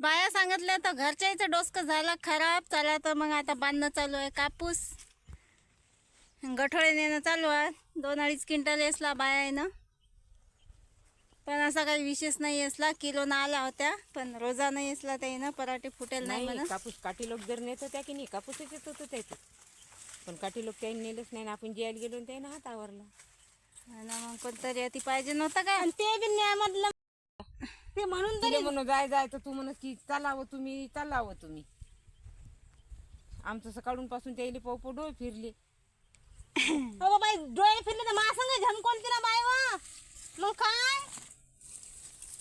बाया सांगितल्या तर घरच्या इथं डोसकं झालं खराब चला तर मग आता बांधणं चालू आहे कापूस. गठोळे नेणं चालू आहे दोन अडीच क्विंटल येसला बाया आहे ना. पण असा काही विशेष नाही असला किलो ना आल्या होत्या पण रोजा नाही असला ते ना पराठे फुटेल नाही म्हणा कापूस काठी लोक जर नेत होत्या की नाही कापूसच येत होतं त्याचं पण काठी लोक त्यांनी नेलंच नाही आणि आपण जेवायला गेलो त्यानं हात आवरला. आणि मग कोणतरी अति पाहिजे नव्हतं का आणि ते बी न्यामधलं ते म्हणून तिने म्हणून जाय जाय तर तू म्हणत की चालावं तुम्ही चालावं तुम्ही. आमचं सकाळून पासून त्याला पोपो डोळ फिरले. अगो बाई डोळे फिरले तर महासंग झमकोलती ना बाय वा. मग काय?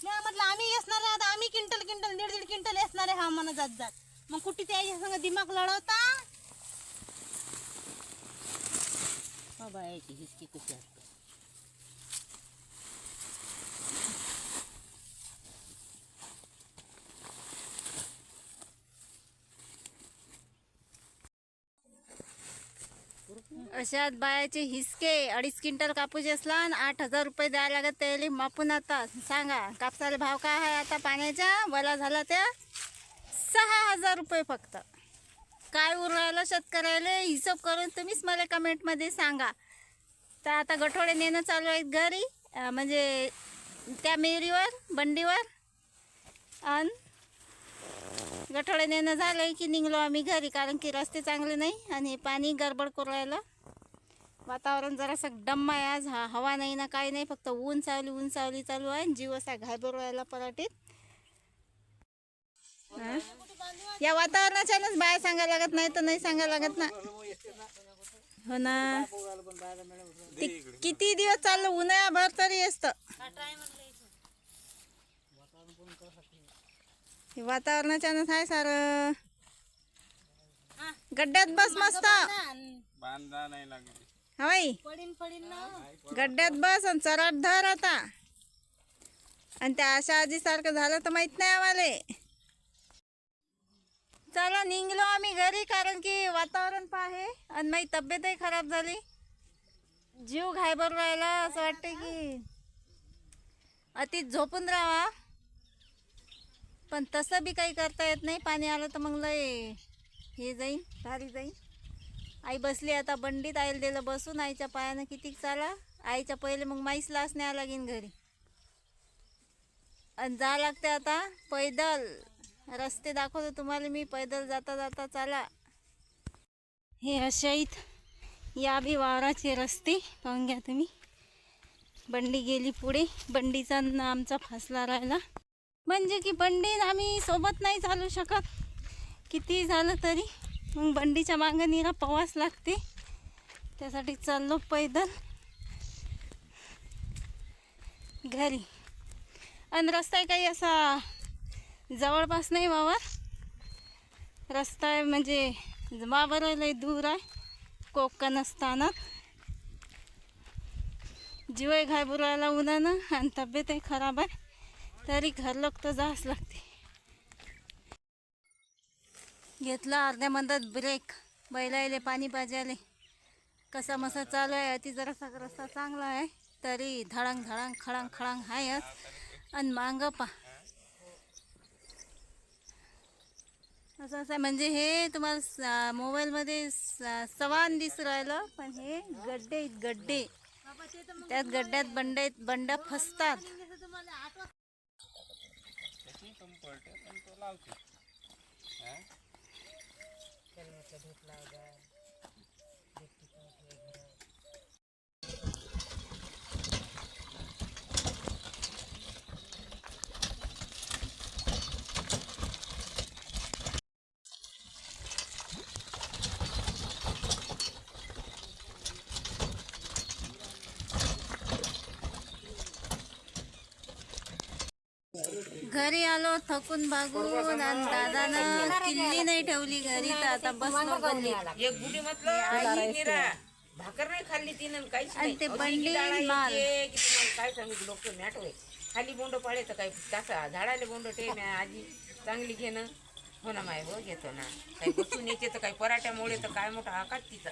मी म्हटलं आम्ही येसणार आहे आता आम्ही क्विंटल क्विंटल दीड दीड क्विंटल येसणार आहे हा म्हणा जात जात. मग कुठे त्या संग दिमाग लढवता? बायाची हिचकी कशी असते अशात बायाचे हिसके अडीच क्विंटल कापूस असला आणि आठ हजार रुपये द्यायला लागत त्याला मापून आता. सांगा कापसाला भाव काय आहे आता पाण्याचा? वला झाला त्या सहा हजार रुपये फक्त. काय उरवायला शेतकऱ्याला? हिशोब करून तुम्हीच मला कमेंटमध्ये सांगा. तर आता गठोडे नेणं चालू आहेत घरी म्हणजे त्या मेरीवर बंडीवर. आणि गठोडे नेणं झालंय की निघलो आम्ही घरी कारण की रस्ते चांगले नाही आणि पाणी गडबड करू राहिलं. वातावरण जरासं डम्म आहे आज. हा हवा नाही ना काही नाही फक्त ऊन सावली ऊन सावली चालू आहे. जीव असा घाबरू राहिला पराठीत? या वातावरणाच्यानंच बाय सांगायला लागत नाही तर नाही सांगायला लागत ना. हो ना. किती दिवस चाललं उन्हाळ्याभर तरी असतं. हे वातावरणाच्यानंच आहे सारं. गड्ड्यात बस मस्त. बांधा नाही लागली. हवाई पडीन पडीन ना गड्ड्यात बस आणि चराट धर आता. आणि त्या आशा आजीसारखं झालं तर माहीत नाही आम्हाला. चला निघलो आम्ही घरी कारण की वातावरण पाहे आणि माझी तब्येतही खराब झाली. जीव घायबर राहिला असं वाटते की. अति झोपून राहावा पण तसं बी काही करता येत नाही. पाणी आलं तर मग लय हे जाईन भारी जाईन. आई बसली आता बंडीत आईल दिलं बसून आईच्या पायानं किती चाला. आईच्या पहिले मग माईस लास न्याय लागेन घरी. आणि जा लागते आता पैदल. रस्ते दाखवतो तुम्हाला मी पैदल जाता जाता चाला. हे अशाईत या बी वावराचे रस्ते. पाहून घ्या तुम्ही. बंडी गेली पुढे. बंडीचा आमचा फसला राहिला. म्हणजे की बंडीत आम्ही सोबत नाही चालू शकत. किती झालं तरी. मग बंडीच्या मागं निरा पवास लागते. त्यासाठी चाललो पैदल. घरी. आणि रस्ता काही असा जवळपास नाही वावर. रस्ता आहे म्हणजे वावर लय दूर आहे. कोकण असताना. जीवही घाबरायला उन्हानं आणि तब्येतही खराब आहे. तरी घर लोक तर जावंच लागते. घेतला अर्ध्या मंदात ब्रेक बैलायले पाणी पाजायले. कसा मसा चालू आहे अति जरासा रस्ता चांगला आहे तरी धडांग धडांग खळांग खळांग आहेच आणि मांग पा असं असं म्हणजे हे तुम्हाला मोबाईलमध्ये स- सवान दिसू राहिलं पण हे गड्डे आहेत गड्डे. त्यात गड्ड्यात बंड बंड फसतात. त्याची कमी पडते घरी आलो थकून भागून आणि दादानं किल्ली नाही ठेवली घरी तर आता बसलो. गल्लीत एक बुडी म्हटलं आई निरा? भाकर नाही खाल्ली तिनं काहीच आणि नाही. ते बंडी माल. काय सांगितलं लोक मॅट होय खाली बोंड पाळे तर काय तासा झाडाले बोंड ठे म्या आजी चांगली घेणं. हो ना माय हो घेतो ना. काही बसून यायचे तर काही पराठ्यामुळे तर काय मोठा आकाश तिचा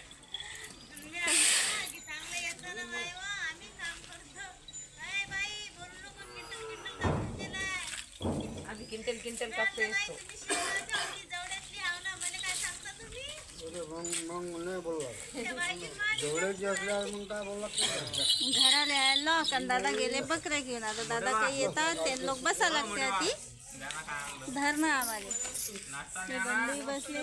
क्विंटल कापतो असतो. घराला यायला कारण दादा गेले बकऱ्या घेऊन. आता दादा काही येतात ते लोक बसा लागते आधी धरणं आम्हाला. बसले